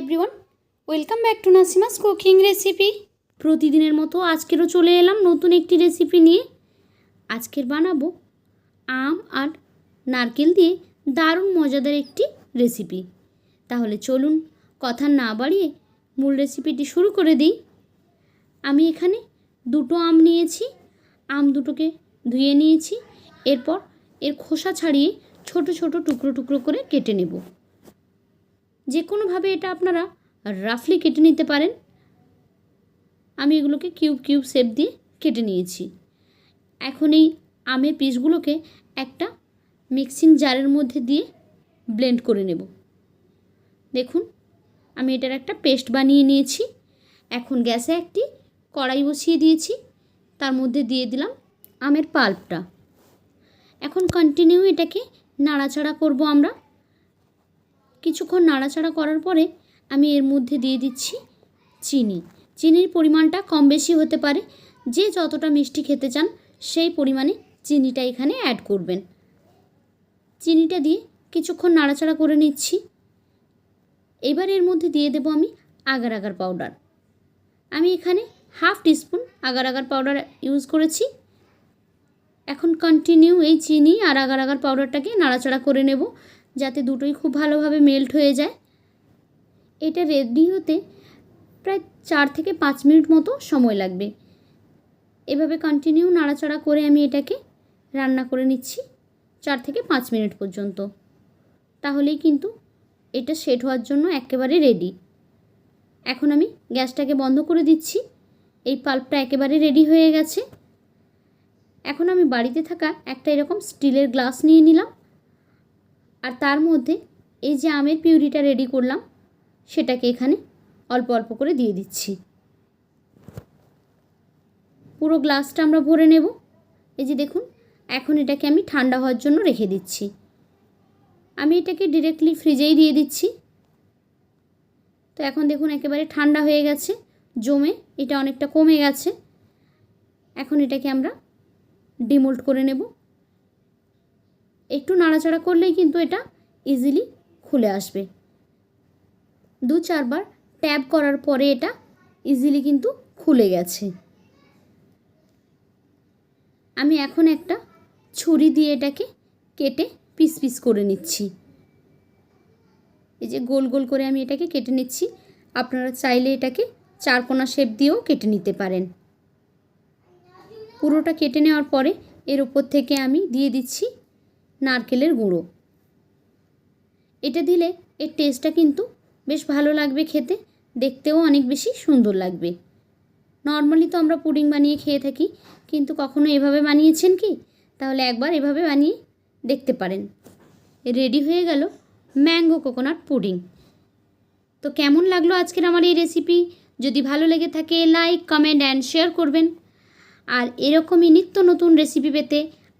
Everyone welcome back to Nasima's cooking recipe প্রতিদিনের মতো আজকেরও চলে এলাম নতুন একটি রেসিপি নিয়ে। আজকের বানাবো আম আর নারকেল দিয়ে দারুণ মজাদার একটি রেসিপি তাহলে চলুন কথা না বাড়িয়ে মূল রেসিপিটি শুরু করে দিই। আমি এখানে দুটো আম নিয়েছি, আম দুটোকে ধুয়ে নিয়েছি। এরপর এর খোসা ছাড়িয়ে ছোট ছোট টুকরো টুকরো করে কেটে নেব। যে কোনোভাবে এটা আপনারা রাফলি কেটে নিতে পারেন। আমি এগুলোকে কিউব কিউব শেপ দিয়ে কেটে নিয়েছি। এখন এই আমের পিসগুলোকে একটা মিক্সিং জারের মধ্যে দিয়ে ব্লেন্ড করে নেব। দেখুন, আমি এটার একটা পেস্ট বানিয়ে নিয়েছি। এখন গ্যাসে একটি কড়াই বসিয়ে দিয়েছি। তার মধ্যে দিয়ে দিলাম আমের পাল্পটা এখন কন্টিনিউ এটাকে নাড়াচাড়া করব আমরা। কিছুক্ষণ নাড়াচাড়া করার পরে আমি এর মধ্যে দিয়ে দিচ্ছি চিনি। চিনির পরিমাণটা কম বেশি হতে পারে। যে যতটা মিষ্টি খেতে চান, সেই পরিমাণে চিনিটা এখানে অ্যাড করবেন। চিনিটা দিয়ে কিছুক্ষণ নাড়াচাড়া করে নিচ্ছি। এবার এর মধ্যে দিয়ে দেবো আমি আগার আগার পাউডার আমি এখানে half teaspoon agar agar powder use করেছি। এখন কন্টিনিউ এই চিনি আর আগার আগার পাউডারটাকে নাড়াচাড়া করে নেব। যাতে দুটোই খুব ভালোভাবে মেল্ট হয়ে যায়। এটা রেডি হতে প্রায় চার থেকে পাঁচ মিনিট মতো সময় লাগবে। এভাবে কন্টিনিউ নাড়াচাড়া করে আমি এটাকে রান্না করে নিচ্ছি চার থেকে পাঁচ মিনিট পর্যন্ত। তাহলেই কিন্তু এটা সেট হওয়ার জন্য একেবারে রেডি এখন আমি গ্যাসটাকে বন্ধ করে দিচ্ছি। এই পাল্পটা একেবারে রেডি হয়ে গেছে। এখন আমি বাড়িতে থাকা একটা এরকম স্টিলের গ্লাস নিয়ে নিলাম। আর তার মধ্যে এই যে আমের পিউরিটা রেডি করলাম, সেটাকে এখানে অল্প অল্প করে দিয়ে দিচ্ছি। পুরো গ্লাসটা আমরা ভরে নেব। এই যে দেখুন, এখন এটাকে আমি ঠান্ডা হওয়ার জন্য রেখে দিচ্ছি। আমি এটাকে ডিরেক্টলি ফ্রিজেই দিয়ে দিচ্ছি। তো এখন দেখুন, একেবারে ঠান্ডা হয়ে গেছে, জমে এটা অনেকটা কমে গেছে। এখন এটাকে আমরা ডিমোল্ড করে নেব। একটু নাড়াচাড়া করলেই কিন্তু এটা ইজিলি খুলে আসবে। দু চারবার ট্যাপ করার পরে এটা ইজিলি কিন্তু খুলে গেছে। আমি এখন একটা ছুরি দিয়ে এটাকে কেটে পিস পিস করে নিচ্ছি। এই যে গোল গোল করে আমি এটাকে কেটে নিচ্ছি। আপনারা চাইলে এটাকে চারকোনা শেপ দিয়েও কেটে নিতে পারেন। পুরোটা কেটে নেওয়ার পরে এর উপর থেকে আমি দিয়ে দিচ্ছি নারকেলের গুঁড়ো। এটা দিলে এর টেস্টটা কিন্তু বেশ ভালো লাগবে খেতে, দেখতেও অনেক বেশি সুন্দর লাগবে। নর্মালি তো আমরা পুডিং বানিয়ে খেয়ে থাকি, কিন্তু কখনো এভাবে বানিয়েছেন কি? তাহলে একবার এভাবে বানিয়ে দেখতে পারেন। রেডি হয়ে গেল ম্যাঙ্গো কোকোনাট পুডিং তো কেমন লাগল আজকের আমার এই রেসিপি যদি ভালো লেগে থাকে লাইক কমেন্ট অ্যান্ড শেয়ার করবেন। আর এরকমই নিত্য নতুন রেসিপি পেতে